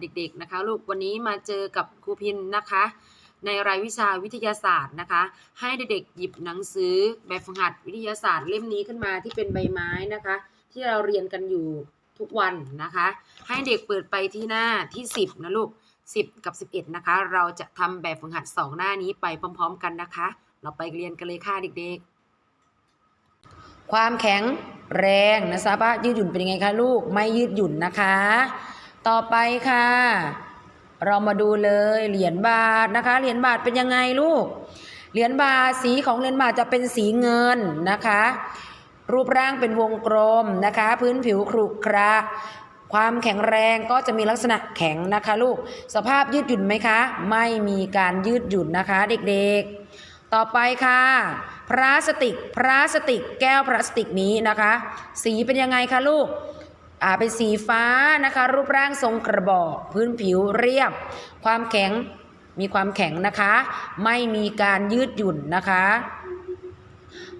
เด็กๆนะคะ ลูกวันนี้มาเจอกับครูพินนะคะ ในรายวิชาวิทยาศาสตร์นะคะ ให้เด็กๆหยิบหนังสือแบบฝึกหัดวิทยาศาสตร์เล่มนี้ขึ้นมาที่เป็นใบไม้นะคะ ที่เราเรียนกันอยู่ทุกวันนะคะ ให้เด็กเปิดไปที่หน้าที่ 10 นะลูก 10 กับ 11 นะคะ เราจะทำแบบฝึกหัด 2 หน้านี้ไปพร้อม ๆ กันนะคะ เราไปเรียนกันเลยค่ะเด็กๆ ความแข็งแรงนะทราบว่ายืดหยุ่นเป็นยังไงคะลูกไม่ยืดหยุ่นนะคะ ต่อไปค่ะ เรามาดูเลยเหรียญบาทนะคะ เหรียญบาทเป็นยังไงลูก เหรียญบาทสีของเหรียญบาทจะเป็นสีเงินนะคะ รูปร่างเป็นวงกลมนะคะ พื้นผิวขรุขระความแข็งแรงก็จะมีลักษณะแข็งนะคะลูก สภาพยืดหยุ่นไหมคะ ไม่มีการยืดหยุ่นนะคะเด็กๆ ต่อไปค่ะ พลาสติก พลาสติก แก้วพลาสติกนี้นะคะ สีเป็นยังไงคะลูก อ่าเป็นสีฟ้านะคะ รูปร่างทรงกระบอก พื้นผิวเรียบ ความแข็งมีความแข็งนะคะ ไม่มีการยืดหยุ่นนะคะ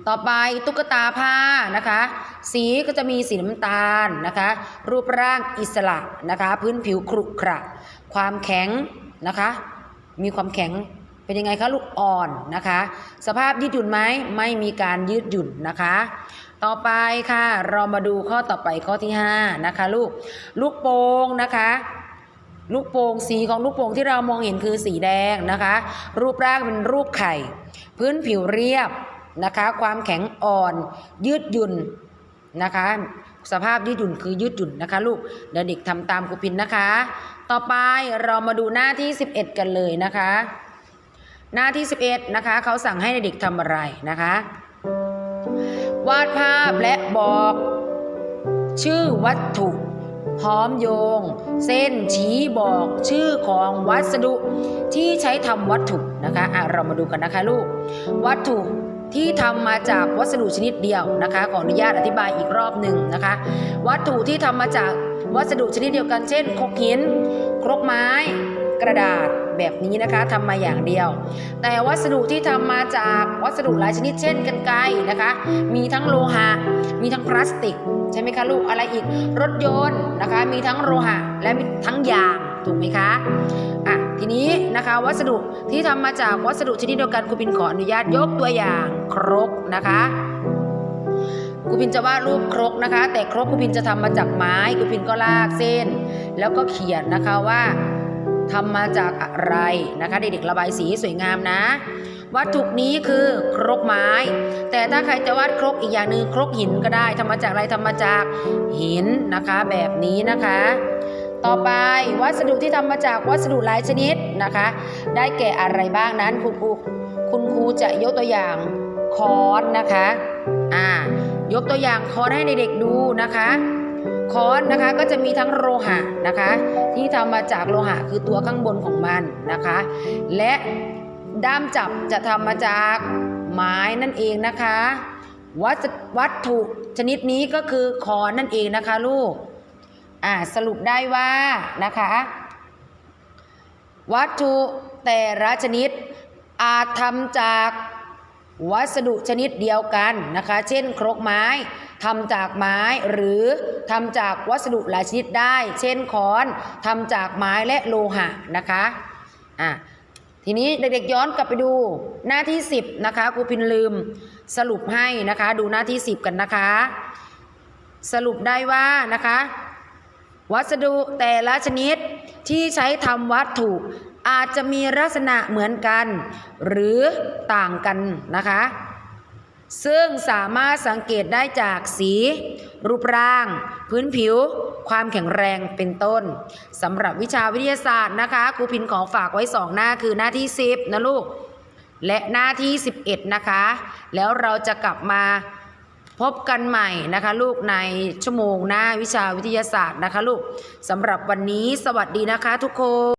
ต่อไปตุ๊กตาผ้านะคะ สีก็จะมีสีน้ำตาลนะคะ รูปร่างอิสระนะคะ พื้นผิวครุขระความแข็งนะคะ มีความแข็งเป็นยังไงคะลูกอ่อนนะคะ สภาพยืดหยุ่นไหมไม่มีการยืดหยุ่นนะคะ ต่อไปค่ะ เรามาดูข้อต่อไปข้อที่5นะคะลูกลูกโป่งนะคะลูกโป่งสีของลูกโป่งที่เรามองเห็นคือสีแดงนะคะ รูปร่างเป็นรูปไข่ พื้นผิวเรียบนะคะ ความแข็งอ่อน ยืดหยุ่นนะคะ สภาพยืดหยุ่นคือยืดหยุ่นนะคะ ลูกเด็กทำตามครูพินนะคะ ต่อไปเรามาดูหน้าที่ 11 กันเลยนะคะ หน้าที่ 11นะคะเขาสั่งให้เด็กทำอะไรนะคะ วาดภาพและบอก ชื่อวัตถุ พร้อมโยง เส้นชี้บอกชื่อของวัสดุที่ใช้ทำวัตถุนะคะะเรามาดูกันนะคะลูก วัตถุที่ทำมาจากวัสดุชนิดเดียวนะคะ ขออนุญาตอธิบายอีกรอบหนึ่งนะคะ วัตถุที่ทำมาจากวัสดุชนิดเดียวกัน เช่นครกหิน ครกไม้ กระดาษแบบนี้นะคะทำมาอย่างเดียว แต่วัสดุที่ทำมาจากวัสดุหลายชนิดเช่นกันไกนะคะ มีทั้งโลหะ มีทั้งพลาสติกใช่ไหมคะลูกอะไรอีกรถยนต์นะคะ มีทั้งโลหะและมีทั้งยางถูกไหมคะอะทีนี้นะคะวัสดุที่ทำมาจากวัสดุชนิดเดียวกันครูปินขออนุญาตยกตัวอย่างครกนะคะครูปินจะวาดรูปครกนะคะ แต่ครกครูปินจะทำมาจากไม้ครูปินก็ลากเส้น แล้วก็เขียนนะคะว่า ทำมาจากอะไรนะคะ เด็กๆระบายสีสวยงามนะ วัตถุนี้คือครกไม้ แต่ถ้าใครจะวาดครกอีกอย่างหนึ่งครกหินก็ได้ทำมาจากอะไรทำมาจากหินนะคะ แบบนี้นะคะ ต่อไปวัสดุที่ทำมาจากวัสดุหลายชนิดนะคะ ได้แก่อะไรบ้างนั้นคุณครูคุณครูจะยกตัวอย่างค้อนนะคะอ่ายกตัวอย่างค้อนให้เด็กๆดูนะคะ ค้อนนะคะก็จะมีทั้งโลหะนะคะ ที่ทำมาจากโลหะคือตัวข้างบนของมันนะคะ และด้ามจับจะทำมาจากไม้นั่นเองนะคะ วัสวัตถุชนิดนี้ก็คือคอนนั่นเองนะคะลูกอ่าสรุปได้ว่านะคะ วัตถุแต่ละชนิดอาจทำจากวัสดุชนิดเดียวกันนะคะ เช่น ครกไม้ ทำจากไม้หรือทำจากวัสดุหลายชนิดได้ เช่นค้อนทำจากไม้และโลหะนะคะอะทีนี้เด็กๆย้อนกลับไปดูหน้าที่ 10นะคะครูพินลืมสรุปให้นะคะ ดูหน้าที่ 10 กันนะคะ สรุปได้ว่านะคะ วัสดุแต่ละชนิดที่ใช้ทำวัตถุอาจจะมีลักษณะเหมือนกัน หรือต่างกันนะคะ ซึ่งสามารถสังเกตได้จากสี รูปร่าง พื้นผิว ความแข็งแรงเป็นต้นสำหรับวิชาวิทยาศาสตร์นะคะครูพินขอฝากไว้สองหน้าคือหน้าที่ 10 นะลูก และหน้าที่ 11 นะคะ แล้วเราจะกลับมาพบกันใหม่นะคะ ลูกในชั่วโมงหน้าวิชาวิทยาศาสตร์นะคะ ลูกสำหรับวันนี้สวัสดีนะคะทุกคน